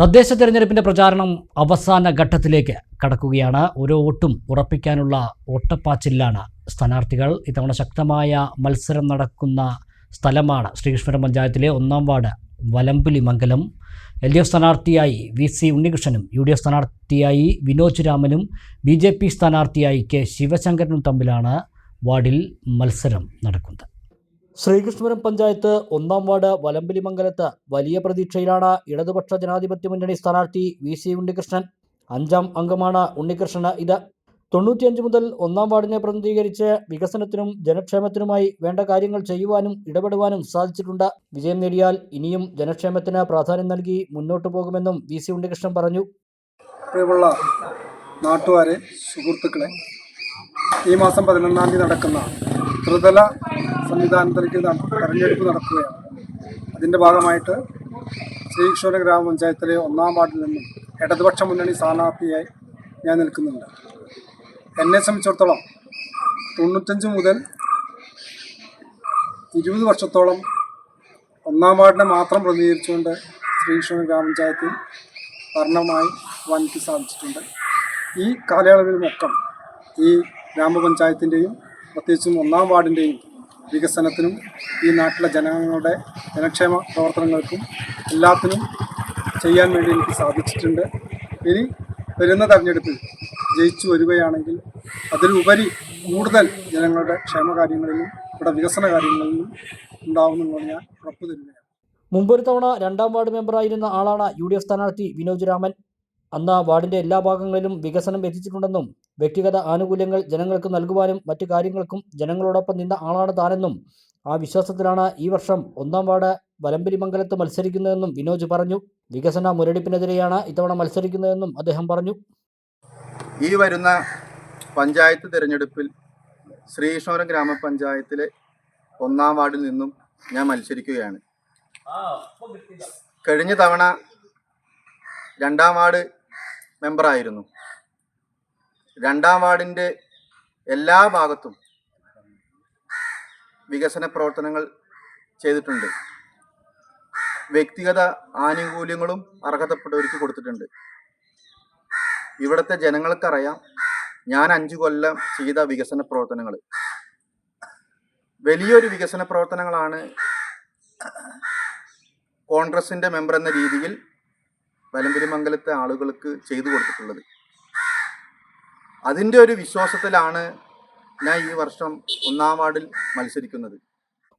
തദ്ദേശ തെരഞ്ഞെടുപ്പിന്റെ പ്രചാരണം അവസാന ഘട്ടത്തിലേക്ക് കടക്കുകയാണ്. ഓരോ വോട്ടും ഉറപ്പിക്കാനുള്ള ഓട്ടപ്പാച്ചിലാണ് സ്ഥാനാർത്ഥികൾ. ഇത്തവണ ശക്തമായ മത്സരം നടക്കുന്ന സ്ഥലമാണ് ശ്രീകൃഷ്ണപുരം പഞ്ചായത്തിലെ ഒന്നാം ward Valambuli Mangalam. L D F സ്ഥാനാർത്ഥിയായി വി സി ഉണ്ണികൃഷ്ണനും യു ഡി എഫ് സ്ഥാനാർത്ഥിയായി വിനോജ് രാമനും ബി ജെ പി സ്ഥാനാർത്ഥിയായി കെ ശിവശങ്കരനും തമ്മിലാണ് വാർഡിൽ മത്സരം നടക്കുന്നത്. ശ്രീകൃഷ്ണപുരം പഞ്ചായത്ത് ഒന്നാം വാർഡ് വലമ്പലിമംഗലത്ത് വലിയ പ്രതീക്ഷയിലാണ് ഇടതുപക്ഷ ജനാധിപത്യ മുന്നണി സ്ഥാനാർത്ഥി വി സി ഉണ്ണികൃഷ്ണൻ. അഞ്ചാം അംഗമാണ് ഉണ്ണികൃഷ്ണന് ഇത്. തൊണ്ണൂറ്റിയഞ്ച് മുതൽ ഒന്നാം വാർഡിനെ പ്രതിനിധീകരിച്ച് വികസനത്തിനും ജനക്ഷേമത്തിനുമായി വേണ്ട കാര്യങ്ങൾ ചെയ്യുവാനും ഇടപെടുവാനും സാധിച്ചിട്ടുണ്ട്. വിജയം നേടിയാൽ ഇനിയും ജനക്ഷേമത്തിന് പ്രാധാന്യം നൽകി മുന്നോട്ടു പോകുമെന്നും വി സി ഉണ്ണികൃഷ്ണൻ പറഞ്ഞു. നാട്ടുകാരെ സുഹൃത്തുക്കളെ ഈ മാസം പതിനൊന്നാം തീയതി നടക്കുന്ന ത്രിതല സംവിധാനത്തിലേക്ക് തെരഞ്ഞെടുപ്പ് നടക്കുകയാണ്. അതിന്റെ ഭാഗമായിട്ട് ശ്രീകൃഷ്ണ ഗ്രാമപഞ്ചായത്തിലെ ഒന്നാം വാർഡിൽ നിന്നും ഇടതുപക്ഷ മുന്നണി സ്ഥാനാർത്ഥിയായി ഞാൻ നിൽക്കുന്നുണ്ട്. എന്നെ സംബന്ധിച്ചിടത്തോളം തൊണ്ണൂറ്റഞ്ച് മുതൽ ഇരുപത് വർഷത്തോളം ഒന്നാം വാർഡിനെ മാത്രം പ്രതിനിധീകരിച്ചുകൊണ്ട് ശ്രീകൃഷ്ണ ഗ്രാമപഞ്ചായത്തിൽ ഭരണമായി വനിക്ക് സാധിച്ചിട്ടുണ്ട്. ഈ കാലയളവിലുമൊക്കെ ഈ ഗ്രാമപഞ്ചായത്തിന്റെയും പ്രത്യേകിച്ചും ഒന്നാം വാർഡിന്റെയും വികസനത്തിനും ഈ നാട്ടിലെ ജനങ്ങളുടെ ജനക്ഷേമ പ്രവർത്തനങ്ങൾക്കും എല്ലാത്തിനും ചെയ്യാൻ വേണ്ടി എനിക്ക് സാധിച്ചിട്ടുണ്ട്. ഇനി വരുന്ന തെരഞ്ഞെടുപ്പിൽ ജയിച്ചു വരികയാണെങ്കിൽ അതിലുപരി കൂടുതൽ ജനങ്ങളുടെ ക്ഷേമകാര്യങ്ങളിലും ഇവിടെ വികസന കാര്യങ്ങളിലും ഉണ്ടാവുമെന്നുള്ളത് ഞാൻ ഉറപ്പു തരുകയാണ് മുമ്പൊരു തവണ രണ്ടാം വാർഡ് മെമ്പറായിരുന്ന ആളാണ് യു ഡി എഫ് സ്ഥാനാർത്ഥി വിനോജ് രാമൻ. അന്ന് വാർഡിന്റെ എല്ലാ ഭാഗങ്ങളിലും വികസനം എത്തിച്ചിട്ടുണ്ടെന്നും വ്യക്തിഗത ആനുകൂല്യങ്ങൾ ജനങ്ങൾക്ക് നൽകുവാനും മറ്റു കാര്യങ്ങൾക്കും ജനങ്ങളോടൊപ്പം നിന്ന ആളാണ് താനെന്നും ആ വിശ്വാസത്തിലാണ് ഈ വർഷം ഒന്നാം വാർഡ് വലമ്പരി മംഗലത്ത് മത്സരിക്കുന്നതെന്നും വിനോജ് പറഞ്ഞു. വികസന മുരടിപ്പിനെതിരെയാണ് ഇത്തവണ മത്സരിക്കുന്നതെന്നും അദ്ദേഹം പറഞ്ഞു. ഈ വരുന്ന പഞ്ചായത്ത് തിരഞ്ഞെടുപ്പിൽ ശ്രീകൃഷ്ണപുരം ഗ്രാമപഞ്ചായത്തിലെ ഒന്നാം വാർഡിൽ നിന്നും ഞാൻ മത്സരിക്കുകയാണ്. കഴിഞ്ഞ തവണ രണ്ടാം വാർഡ് മെമ്പറായിരുന്നു. രണ്ടാം വാർഡിന്റെ എല്ലാ ഭാഗത്തും വികസന പ്രവർത്തനങ്ങൾ ചെയ്തിട്ടുണ്ട്. വ്യക്തിഗത ആനുകൂല്യങ്ങളും അർഹതപ്പെട്ടവർക്ക് കൊടുത്തിട്ടുണ്ട്. ഇവിടുത്തെ ജനങ്ങൾക്കറിയാം ഞാൻ അഞ്ചു കൊല്ലം ചെയ്ത വികസന പ്രവർത്തനങ്ങൾ വലിയൊരു വികസന പ്രവർത്തനങ്ങളാണ് കോൺഗ്രസിന്റെ മെമ്പർ എന്ന രീതിയിൽ വലമ്പിരിമംഗലത്തെ ആളുകൾക്ക് ചെയ്തു കൊടുത്തിട്ടുള്ളത്. അതിന്റെ ഒരു വിശ്വാസത്തിലാണ് ഞാൻ ഈ വർഷം ഒന്നാം വാർഡിൽ മത്സരിക്കുന്നത്.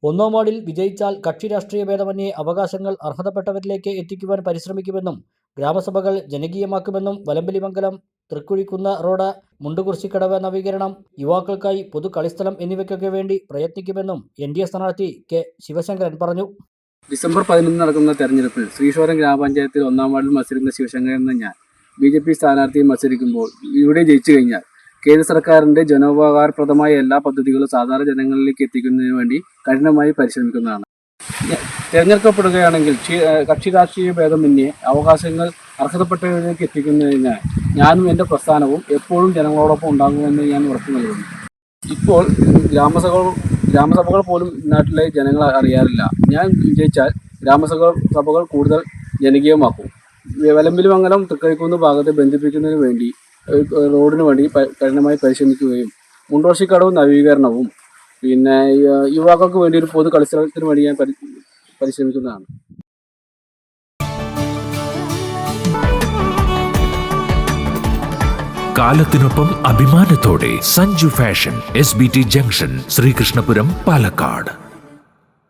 ഒന്നാം വാർഡിൽ വിജയിച്ചാൽ കക്ഷി രാഷ്ട്രീയ ഭേദമന്യേ അവകാശങ്ങൾ അർഹതപ്പെട്ടവരിലേക്ക് എത്തിക്കുവാൻ പരിശ്രമിക്കുമെന്നും ഗ്രാമസഭകൾ ജനകീയമാക്കുമെന്നും വലമ്പലിമംഗലം തൃക്കുഴിക്കുന്ന റോഡ് മുണ്ടുകുറിശിക്കടവ് നവീകരണം യുവാക്കൾക്കായി പൊതു കളിസ്ഥലം എന്നിവയ്ക്കൊക്കെ വേണ്ടി പ്രയത്നിക്കുമെന്നും എൻ ഡി എ സ്ഥാനാർത്ഥി കെ ശിവശങ്കരൻ പറഞ്ഞു. ഡിസംബർ പതിനൊന്ന് നടക്കുന്ന തെരഞ്ഞെടുപ്പിൽ ശ്രീശോരം ഗ്രാമപഞ്ചായത്തിൽ ഒന്നാം വാർഡിൽ മത്സരിക്കുന്ന ശിവശങ്കരൻ എന്ന ഞാൻ ബി ജെ പി സ്ഥാനാർത്ഥിയെ മത്സരിക്കുമ്പോൾ ഇവിടെ ജയിച്ചു കഴിഞ്ഞാൽ കേന്ദ്ര സർക്കാരിന്റെ ജനോപകാരപ്രദമായ എല്ലാ പദ്ധതികളും സാധാരണ ജനങ്ങളിലേക്ക് എത്തിക്കുന്നതിന് വേണ്ടി കഠിനമായി പരിശ്രമിക്കുന്നതാണ്. തിരഞ്ഞെടുക്കപ്പെടുകയാണെങ്കിൽ ക്ഷി- കക്ഷി രാഷ്ട്രീയ ഭേദമന്യേ അവകാശങ്ങൾ അർഹതപ്പെട്ടവരിലേക്ക് എത്തിക്കുന്നതിന് ഞാനും എന്റെ പ്രസ്ഥാനവും എപ്പോഴും ജനങ്ങളോടൊപ്പം ഉണ്ടാകുമെന്ന് ഞാൻ ഉറപ്പു നൽകുന്നു. ഇപ്പോൾ ഗ്രാമസഭകൾ ഗ്രാമസഭകൾ പോലും നാട്ടിലെ ജനങ്ങൾ അറിയാറില്ല. ഞാൻ വിജയിച്ചാൽ ഗ്രാമസഭകൾ സഭകൾ കൂടുതൽ ജനകീയമാക്കും. വലമ്പിലി മംഗലം തൃക്കഴിക്കുന്ന് ഭാഗത്തെ ബന്ധിപ്പിക്കുന്നതിന് വേണ്ടി റോഡിന് വേണ്ടി കഠിനമായി പരിശ്രമിക്കുകയും മുണ്ടോർശിക്കടവ് നവീകരണവും പിന്നെ യുവാക്കൾക്ക് വേണ്ടി ഒരു പൊതു കളിസ്ഥലത്തിന് വേണ്ടി ഞാൻ പരിശ്രമിക്കുന്നതാണ്. കാലത്തിനൊപ്പം അഭിമാനത്തോടെ Sanju fashion S B T junction Sreekrishnapuram Palakkad.